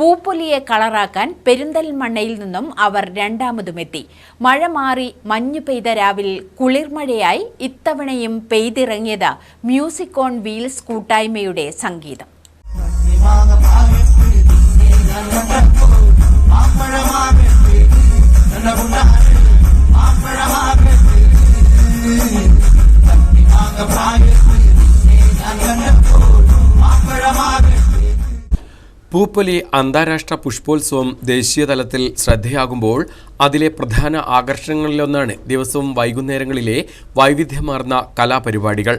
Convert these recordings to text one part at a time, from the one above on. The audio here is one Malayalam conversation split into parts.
പൂപ്പൊലിയെ കളറാക്കാൻ പെരിന്തൽമണ്ണയിൽ നിന്നും അവർ രണ്ടാമതുമെത്തി. മഴ മാറി മഞ്ഞു പെയ്ത രാവിൽ കുളിർമഴയായി ഇത്തവണയും പെയ്തിറങ്ങിയത് മ്യൂസിക് ഓൺ വീൽസ് കൂട്ടായ്മയുടെ സംഗീതം. പൂപ്പൊലി അന്താരാഷ്ട്ര പുഷ്പോത്സവം ദേശീയ തലത്തിൽ ശ്രദ്ധയാകുമ്പോൾ അതിലെ പ്രധാന ആകർഷണങ്ങളിലൊന്നാണ് ദിവസവും വൈകുന്നേരങ്ങളിലെ വൈവിധ്യമാർന്ന കലാപരിപാടികൾ.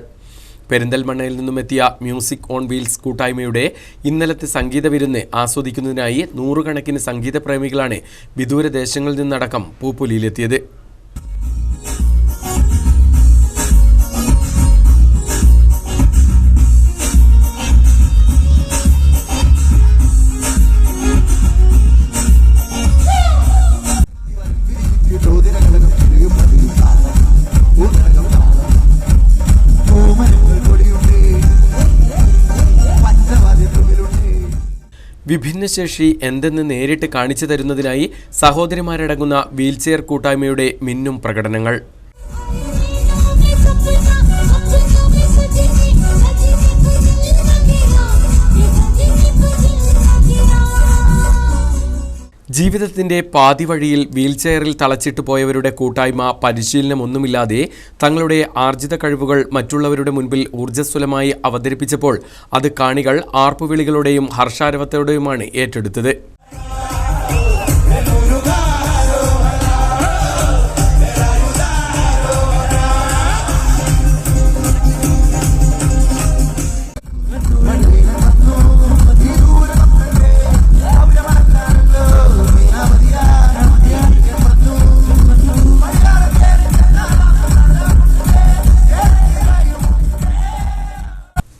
പെരിന്തൽമണ്ണയിൽ നിന്നും എത്തിയ മ്യൂസിക് ഓൺ വീൽസ് കൂട്ടായ്മയുടെ ഇന്നലത്തെ സംഗീത വിരുന്ന് ആസ്വദിക്കുന്നതിനായി നൂറുകണക്കിന് സംഗീത പ്രേമികളാണ് വിദൂര നിന്നടക്കം പൂപ്പൊലിയിലെത്തിയത്. വിഭിന്നശേഷി എന്തെന്ന് നേരിട്ട് കാണിച്ചു തരുന്നതിനായി സഹോദരിമാരടങ്ങുന്ന വീൽചെയർ കൂട്ടായ്മയുടെ മിന്നും പ്രകടനങ്ങൾ. ജീവിതത്തിന്റെ പാതിവഴിയിൽ വീൽചെയറിൽ തളച്ചിട്ട് പോയവരുടെ കൂട്ടായ്മ പരിശീലനമൊന്നുമില്ലാതെ തങ്ങളുടെ ആർജിത കഴിവുകൾ മറ്റുള്ളവരുടെ മുൻപിൽ ഊർജസ്വലമായി അവതരിപ്പിച്ചപ്പോൾ അത് കാണികൾ ആർപ്പുവിളികളുടെയും ഹർഷാരവത്തോടെയുമാണ് ഏറ്റെടുത്തത്.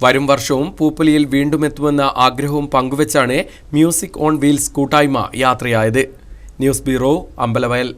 വരും വർഷവും പൂപ്പലിയിൽ വീണ്ടും എത്തുമെന്ന ആഗ്രഹവും പങ്കുവച്ചാണ് മ്യൂസിക് ഓൺ വീൽസ് കൂട്ടായ്മ യാത്രയായത്. News bureau Ambalavayal.